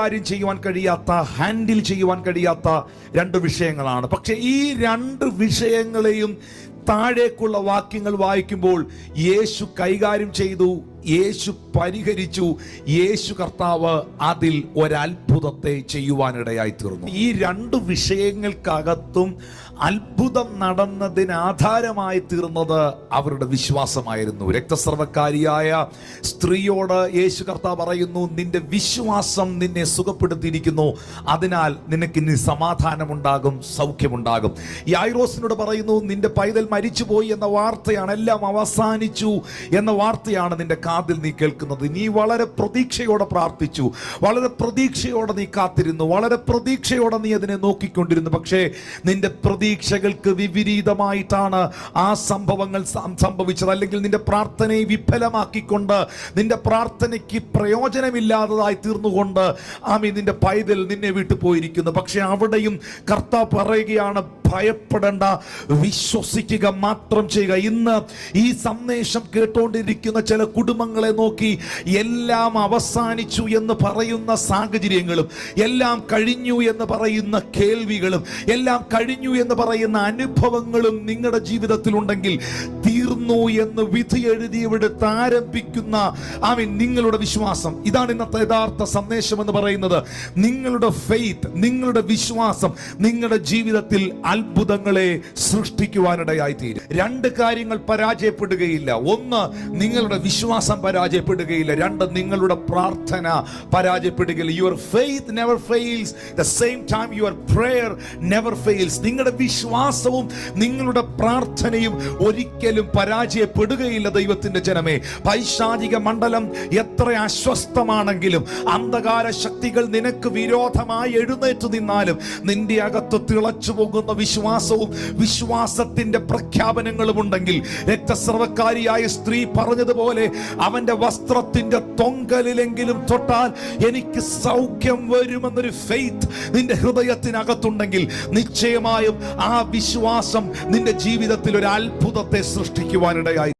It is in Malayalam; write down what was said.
കാര്യം ചെയ്യുവാൻ കഴിയാത്ത ഹാൻഡിൽ ചെയ്യുവാൻ കഴിയാത്ത രണ്ട് വിഷയങ്ങളാണ്. പക്ഷെ ഈ രണ്ട് വിഷയങ്ങളെയും താഴേക്കുള്ള വാക്യങ്ങൾ വായിക്കുമ്പോൾ യേശു കൈകാര്യം ചെയ്തു യേശു പരിഹരിച്ചു യേശു കർത്താവ് അതിൽ ഒരത്ഭുതത്തെ ചെയ്യുവാനിടയായി തീർന്നു ഈ രണ്ട് വിഷയങ്ങൾക്കകത്തും അത്ഭുതം നടന്നതിന് ആധാരമായി തീർന്നത് അവരുടെ വിശ്വാസമായിരുന്നു. രക്തസർവക്കാരിയായ സ്ത്രീയോട് യേശു കർത്താവ് പറയുന്നു നിന്റെ വിശ്വാസം നിന്നെ സുഖപ്പെടുത്തിയിരിക്കുന്നു. അതിനാൽ നിനക്ക് ഇനി സമാധാനമുണ്ടാകും സൗഖ്യമുണ്ടാകും. ഐറോസിനോട് പറയുന്നു നിന്റെ പൈതൽ മരിച്ചുപോയി എന്ന വാർത്തയാണ് എല്ലാം അവസാനിച്ചു എന്ന വാർത്തയാണ് നിന്റെ കാതിൽ നീ കേൾക്കുന്നത്. നീ വളരെ പ്രതീക്ഷയോടെ പ്രാർത്ഥിച്ചു. വളരെ പ്രതീക്ഷയോടെ നീ കാത്തിരുന്നു. വളരെ പ്രതീക്ഷയോടെ നീ അതിനെ നോക്കിക്കൊണ്ടിരുന്നു. പക്ഷേ നിന്റെ പ്രതീക്ഷകൾക്ക് വിപരീതമായിട്ടാണ് ആ സംഭവങ്ങൾ സംഭവിച്ചത്. അല്ലെങ്കിൽ നിന്റെ പ്രാർത്ഥനയെ വിഫലമാക്കിക്കൊണ്ട് നിന്റെ പ്രാർത്ഥനയ്ക്ക് പ്രയോജനമില്ലാത്തതായി തീർന്നുകൊണ്ട് ആമി നിന്റെ പൈതൽ നിന്നെ വിട്ടു പോയിരിക്കുന്നു. പക്ഷെ അവിടെയും കർത്താവ് പറയുകയാണ് ഭയപ്പെടേണ്ട വിശ്വസിക്കുക മാത്രം ചെയ്യുക. ഇന്ന് ഈ സന്ദേശം കേട്ടുകൊണ്ടിരിക്കുന്ന ചില കുടുംബങ്ങളെ നോക്കി എല്ലാം അവസാനിച്ചു എന്ന് പറയുന്ന സാഹചര്യങ്ങളും എല്ലാം കഴിഞ്ഞു എന്ന് പറയുന്ന കേൾവികളും എല്ലാം കഴിഞ്ഞു എന്ന് പറയുന്ന അനുഭവങ്ങളും നിങ്ങളുടെ ജീവിതത്തിൽ ഉണ്ടെങ്കിൽ തീർന്നു എന്ന് വിധി എഴുതിയെടുത്ത് ആരംഭിക്കുന്ന ആമീൻ നിങ്ങളുടെ വിശ്വാസം. ഇതാണ് ഇന്നത്തെ യഥാർത്ഥ സന്ദേശം എന്ന് പറയുന്നത്. നിങ്ങളുടെ ഫെയ്ത്ത് നിങ്ങളുടെ വിശ്വാസം നിങ്ങളുടെ ജീവിതത്തിൽ അത്ഭുതങ്ങളെ സൃഷ്ടിക്കുവാനിടയായി തീരും രണ്ട് കാര്യങ്ങൾ പരാജയപ്പെടുകയില്ല. ഒന്ന് നിങ്ങളുടെ വിശ്വാസം പരാജയപ്പെടുകയില്ല. രണ്ട് നിങ്ങളുടെ പ്രാർത്ഥന പരാജയപ്പെടുകയില്ല. Your faith never fails the same time your prayer never fails നിങ്ങളുടെ വിശ്വാസവും നിങ്ങളുടെ പ്രാർത്ഥനയും ഒരിക്കലും പരാജയപ്പെടുകയില്ല ദൈവത്തിന്റെ ജനമേ. പൈശാചിക മണ്ഡലം എത്ര അസ്വസ്ഥമാണെങ്കിലും അന്ധകാര ശക്തികൾ നിനക്ക് വിരോധമായി എഴുന്നേറ്റ് നിന്നാലും നിന്റെ അകത്ത് തിളച്ചു പോകുന്ന വിശ്വാസവും വിശ്വാസത്തിന്റെ പ്രഖ്യാപനങ്ങളും ഉണ്ടെങ്കിൽ രക്തസ്രവക്കാരിയായ സ്ത്രീ പറഞ്ഞതുപോലെ അവന്റെ വസ്ത്രത്തിന്റെ തൊങ്കലിലെങ്കിലും തൊട്ടാൽ എനിക്ക് സൗഖ്യം വരുമെന്നൊരു ഫെയ്ത്ത് നിന്റെ ഹൃദയത്തിനകത്തുണ്ടെങ്കിൽ നിശ്ചയമായും ആ വിശ്വാസം നിന്റെ ജീവിതത്തിൽ ഒരു അത്ഭുതത്തെ സൃഷ്ടിക്കുവാനിടയായി.